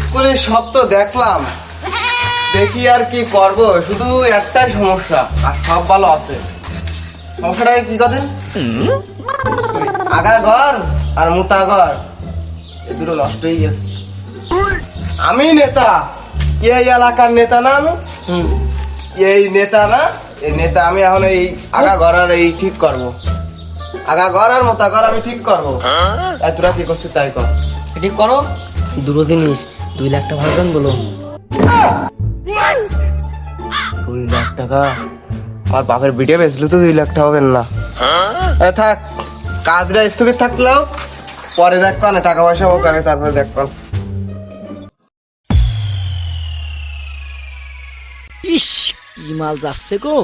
স্কুলে সব তো দেখলাম। দেখি আর কি করব শুধু একটাই সমস্যা আর সব ভালো আছে। সমস্যাটা কি কদিন? আগা ঘর আর মুতা ঘর এই দুটো নষ্ট হয়ে গেছে। আমি নেতা এই এলাকার নেতা না আমি? এই নেতা না এই নেতা আমি এখন এই আগা ঘর আর এই ঠিক করব। আগা ঘর আর মোতা ঘর আমি ঠিক করব। তাই তোরা কি করছিস তাই কর। ঠিক করো? দুটো জিনিস দুই লাখ টাকা ভাববেন বলো। দুই লাখ টাকা? আমার বাপের বিটে বেচলে তো দুই লাখ টাকা হবেন না। থাক কাজটা স্থগিত থাকলেও পরে দেখ না টাকা পয়সা হোক আগে তারপরে দেখ ইস কি মাল যাচ্ছে গো।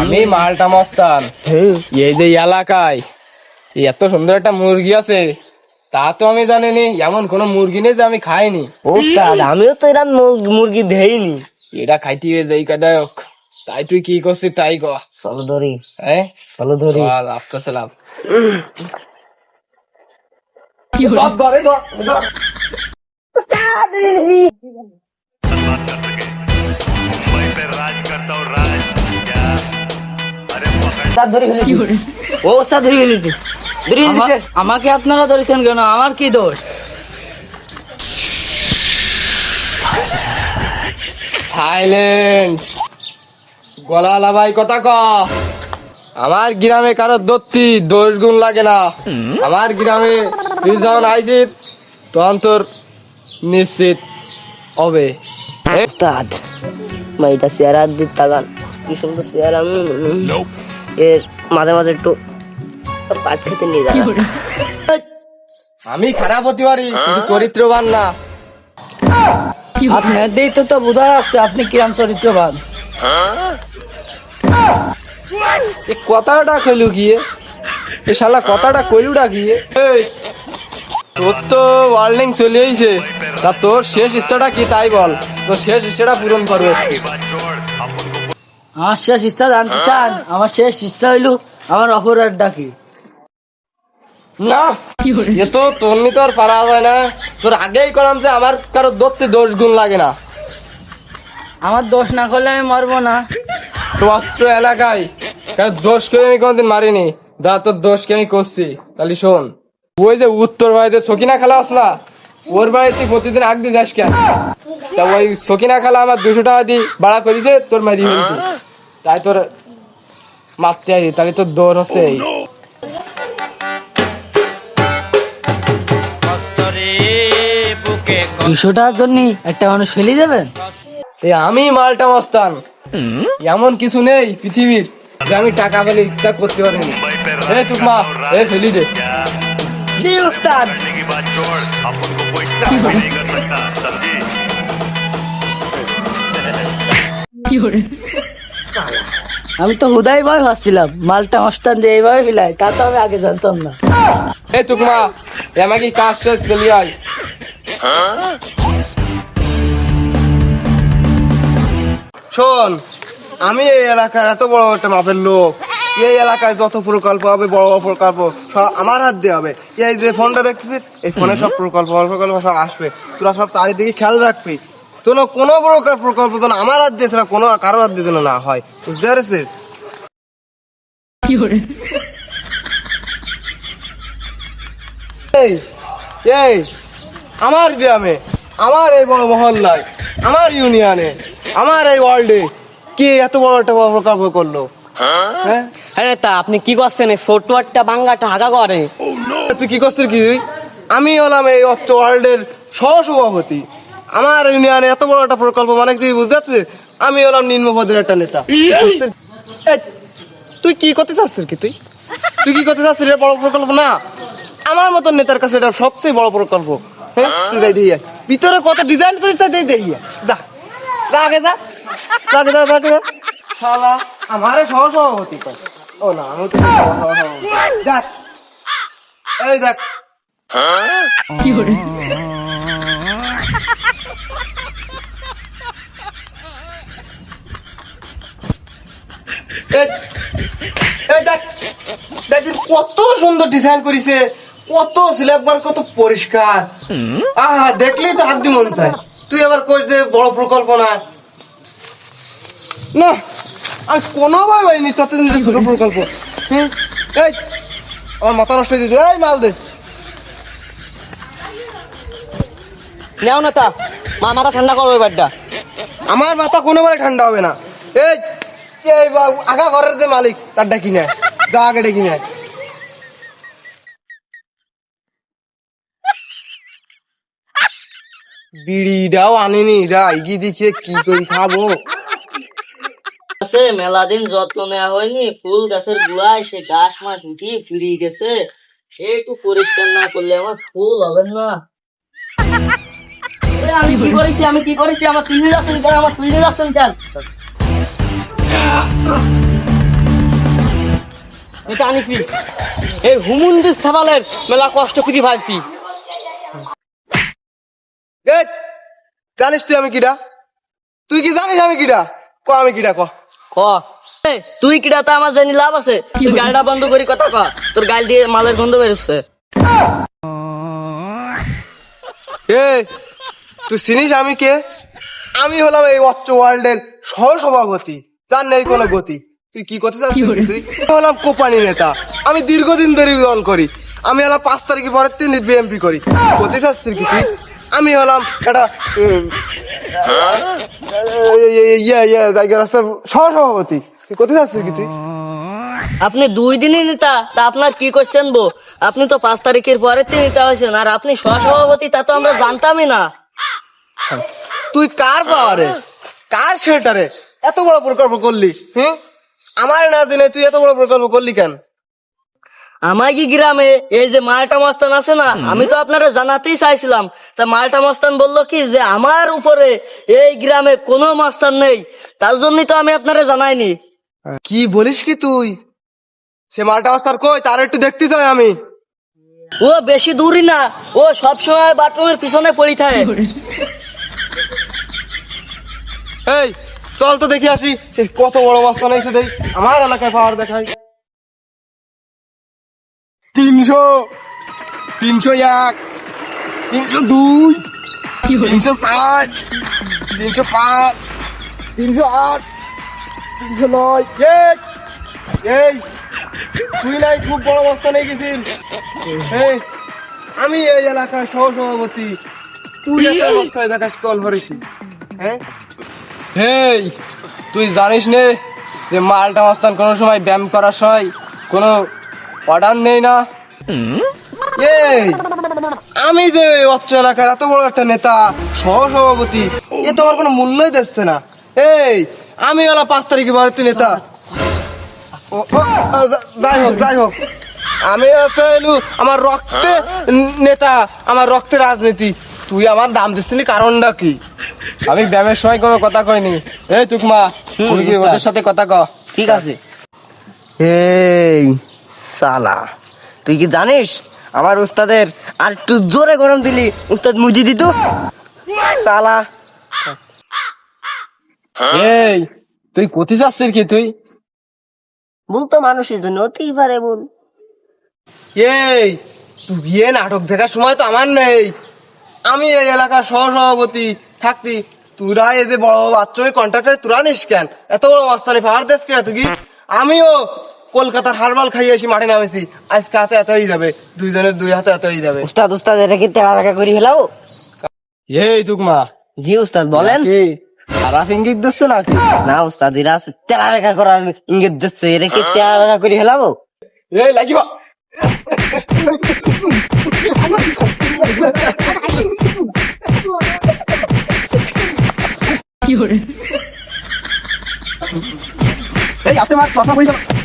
আমি মালটা মস্তান। হ্যাঁ। এই যে এলাকায় এত সুন্দর একটা মুরগি আছে তা তো আমি জানিনি এমন কোন মুরগি নেই যে আমি খাইনি। ওস্তাদ আমিও তো এরকম মুরগি দেইনি। এটা খাইতে হয়ে যাই কাদায়ক তাই তুই কি করছিস তাই কো। চলো ধরি। হ্যাঁ? চলো ধরি। আস্তে সালাম কি আমাকে আপনারা ধরেছেন কেন? আমার কি দোষ? সাইলেন্ট গলা লাভাই কথা ক। আমার গ্রামে কারও দত্তি দোষ গুণ লাগে না। আমার গ্রামে তুই যখন আইছিস তখন তোর নিশ্চিত হবে। এ, ওস্তাদ মাইটা চেহারা দিত তাগান কি সুন্দর চেহারা এর মাঝে মাঝে একটু পাট খেতে নিয়ে যাবে। আমি খারাপ হতে পারি কিন্তু চরিত্রবান না। আপনার দিই তো তো বোঝা যাচ্ছে আপনি কিরাম চরিত্রবান। এ কথাটা কইলু গিয়ে এ শালা কথাটা কইলুটা গিয়ে। এই তোর তো ওয়ার্ল্ডিং চলে এসেছে তা তোর শেষ ইচ্ছাটা কি তাই বল? তোর শেষ ইচ্ছাটা পূরণ করবে আমার শেষ ইচ্ছা জানতে চান? আমার শেষ ইচ্ছা হইল আমার অপরাধটা কি? না এ তো তোর নি তোর পারা যায় না। তোর আগেই করলাম যে আমার কারও দত্তে দোষ গুণ লাগে না। আমার দোষ না করলে আমি মারবো না। তো অস্ত্র এলাকায় দোষ করে আমি কোনোদিন মারিনি। যা তোর দোষকে আমি করছি? তাহলে শোন। ওই যে উত্তর বাড়িতে সকিনা খালা আস না ওর বাড়িতে প্রতিদিন আগতে যাস কেন? তা ওই সকিনা খালা আমার দুশো টাকা দিয়ে ভাড়া করেছে তোর মারি তাই তোর মারতে আই তাহলে তোর দৌড় হচ্ছে দুশো টাকার জন্য একটা মানুষ ফেলে যাবেন আমি মালটা মস্তান। এমন কিছু নেই পৃথিবীর যে আমি টাকা পেলে ইচ্ছা করতে পারিনি। রে মা ফেলি দে। জি আমি তো হুদাই ভয় ভাবছিলাম মালটা মস্তান যে এইভাবে ফিলাই তা তো আমি আগে জানতাম না। এ টুকমা আমাকে কাজ শেষ চলি আয়। শোন আমি এই এলাকার এত বড় একটা মাপের লোক। এই এলাকায় যত প্রকল্প হবে বড় বড় প্রকল্প সব আমার হাত দিয়ে হবে। এই যে ফোনটা দেখতেছিস এই ফোনে সব প্রকল্প প্রকল্প সব আসবে। তোরা সব চারিদিকে খেয়াল রাখবি। তোর কোনো প্রকার প্রকল্প যেন আমার হাত দিয়ে ছাড়া কোনো কারও হাত দিয়ে যেন না হয়। বুঝতে পারছিস? এই এই আমার গ্রামে আমার এই বড় মহল্লায় আমার ইউনিয়নে আমার এই ওয়ার্ল্ডে কে এত বড় একটা বড় প্রকল্প করল? হ্যাঁ? হ্যাঁ তা আপনি কি করছেন? ছোট্ট একটা বাঙ্গাটা হাগা করে। তুই কি করছিস কি আমি হলাম এই অত্র ওয়ার্ল্ডের সহসভাপতি। আমার ইউনিয়নে এত বড় একটা প্রকল্প মানে তুই বুঝতে পারছিস? আমি হলাম নিম্ন পদের একটা নেতা। তুই কি করতে চাচ্ছিস কি তুই? তুই কি করতে চাচ্ছিস এটা বড় প্রকল্প না? আমার মতন নেতার কাছে এটা সবচেয়ে বড় প্রকল্প। হ্যাঁ তুই যাই দিয়ে ভিতরে কত ডিজাইন করিস তাই দিয়ে যা। যা আগে যা যা আগে যা। শালা, আমারে সহসভাপতি কর। ও না আমি তো সহসভাপতি দেখ। এই দেখ। এর কত সুন্দর ডিজাইন করেছে কত স্ল্যাব বার কত পরিষ্কার। আহা দেখলেই তো হাত দি মন চায়। তুই আবার কই যে বড় প্রকল্প না। না। আমি কোনোভাবে পাইনি ততদিন এটা ছোট প্রকল্প। এই আমার মাথা নষ্ট হয়ে দিয়েছে এই মাল দে। নেও না তা। মা মাথা ঠান্ডা করবে বাড্ডা আমার মাথা কোনোভাবে ঠান্ডা হবে না। এই এই বা- আগা ঘরের যে মালিক তার ডাকি নেয় যা আগে ডেকে নেয় বিড়িটাও আনিনি। রা ইগি দিকে কি করে খাব? আছে, মেলা দিন যত্ন নেওয়া হয়নি, ফুল গাছের গুড়ায় সে গাছ মাছ উঠি ফিরে গেছে। একটু পরিষ্কার না করলে আমার ফুল হবে না। আমি কি করেছি? আমি কি করেছি? আমার কেন? আমার কেন? এটা এই হুমুন্দির সাবালের মেলা কষ্ট খুঁজি ভাবছি জানিস তুই আমি কিডা? তুই কি জানিস আমি কিডা? ক, আমি কিডা, ক? ক। তুই কিটা তা আমার জানি লাভ আছে? তুই গাড়িটা বন্ধ করি কথা ক। তোর গাল দিয়ে মালের গন্ধ বেরোচ্ছে। এই তুই চিনিস আমি কে? আমি হলাম এই অচ্চ ওয়ার্ল্ডের সহ সভাপতি যার নেই কোনো গতি। তুই কি করতে চাচ্ছিস তুই? আমি হলাম কোপানি নেতা। আমি দীর্ঘদিন ধরে দল করি। আমি হলাম পাঁচ তারিখে পরের দিন বিএমপি করি। করতে চাচ্ছিস কি তুই? আমি হলাম একটা উম, ইয়ে ইয়ে রাস্তা তুই করতে চাচ্ছিস কি তুই? আপনি দুই দিনই নেতা তা আপনার কি কোশ্চেন বো আপনি তো পাঁচ তারিখের পরের দিন নেতা হয়েছেন আর আপনি সহসভাপতি তা তো আমরা জানতামই না। তুই কার পাওয়ারে কার শেল্টারে এত বড় প্রকল্প করলি হুম? আমার না দিনে তুই এত বড় প্রকল্প করলি কেন? আমার কি গ্রামে এই যে মালটা মস্তান আছে না আমি তো আপনারা জানাতেই চাইছিলাম। তা মালটা মস্তান বলল কি যে আমার উপরে এই গ্রামে কোনো মস্তান নেই তার জন্যই তো আমি আপনারা জানাইনি। কি বলিস কি তুই? সে মালটা অস্তার কই? তার একটু দেখতে চাই আমি। ও বেশি দূরই না ও সব সময় বাথরুমের পিছনে পড়ি থাকে। এই চল তো দেখি আসি। সে কত বড় মাস্তান এসে দেই আমার এলাকায় পাওয়ার দেখাই। তিনশো তিনশো এক তিনশো দুই তিনশো চার তিনশো পাঁচ তিনশো আট তিনশো নয়। এই এই তুই নাই খুব বড় মাস্তান হয়ে গেছিস। আমি এই এলাকার সহ সভাপতি তুই? একটা মাস্টার দেখাস কল ভরিস। হ্যাঁ? হেই তুই জানিস নে যে মালটা মাস্তান কোনো সময় ব্যায়াম করার সময় কোনো অর্ডার নেই না। এই আমি যে অত্র এলাকার এত বড় একটা নেতা সহ সভাপতি এ তো আমার কোনো মূল্যই দিচ্ছে না। এই আমি হলো পাঁচ তারিখে ভারতীয় নেতা। যাই হোক যাই হোক। আমি এলু আমার রক্তে নেতা আমার রক্তে রাজনীতি। তুই আমার দাম দিচ্ছিলি কারণটা কি? আমি ব্যায়ামের সময় কোনো কথা কইনি। এই তুকমা তুই ওদের সাথে কথা ক। ঠিক আছে। এই সালা। তুই কি জানিস? আমার উস্তাদের আর একটু জোরে গরম দিলি উস্তাদ মুজি দিত সালা। এই তুই কোথায় যাচ্ছিস কি তুই? বলতো মানুষের জন্য হতেই পারে বল এই তুই বিয়ে নাটক দেখার সময় তো আমার নেই। আমি এই এলাকার সহ সভাপতি থাকতি। তোরা এই যে বড় বাচ্চার কন্ট্রাক্টর তুরা নিস কেন? এত বড় মাস্তানি পাহাড় দেশ কেন তুই আমিও কলকাতার হারবাল খাইয়ে এসে মাঠে নামেছি। আজকে হাতে এত হয়ে যাবে দুইজনের দুই হাতে এত হয়ে যাবে। উস্তাদ উস্তাদ এটা কি তেরা বেকা করি হেলাও? এই তুকমা। জি উস্তাদ বলেন। কি খারাপ ইঙ্গিত দিচ্ছে নাকি? না উস্তাদ এরা আছে তেরা বেকা করার ইঙ্গিত দিচ্ছে। এটা কি তেরা বেকা করি হেলাবো এই লাগিবা। এই আস্তে মার চশমা পড়ে গেল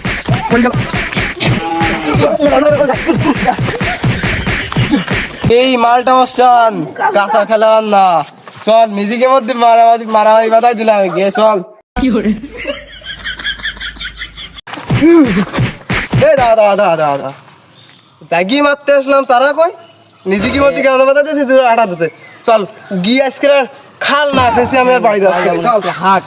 এই মালটা মাস্তান কাঁচা খেলাম না। চল নিজেকে মধ্যে মারামারি মারামারি বাধাই দিলাম গিয়ে চল। এই দাদা দাদা দাদা দাদা। জাগি মারতে আসলাম তারা কই? নিজেকে মধ্যে কেমন বাধা দিয়েছে তুই আটা দিতে চল গিয়ে আজকে খাল না ফেসে আমি আর বাড়ি যাচ্ছি চল হাট।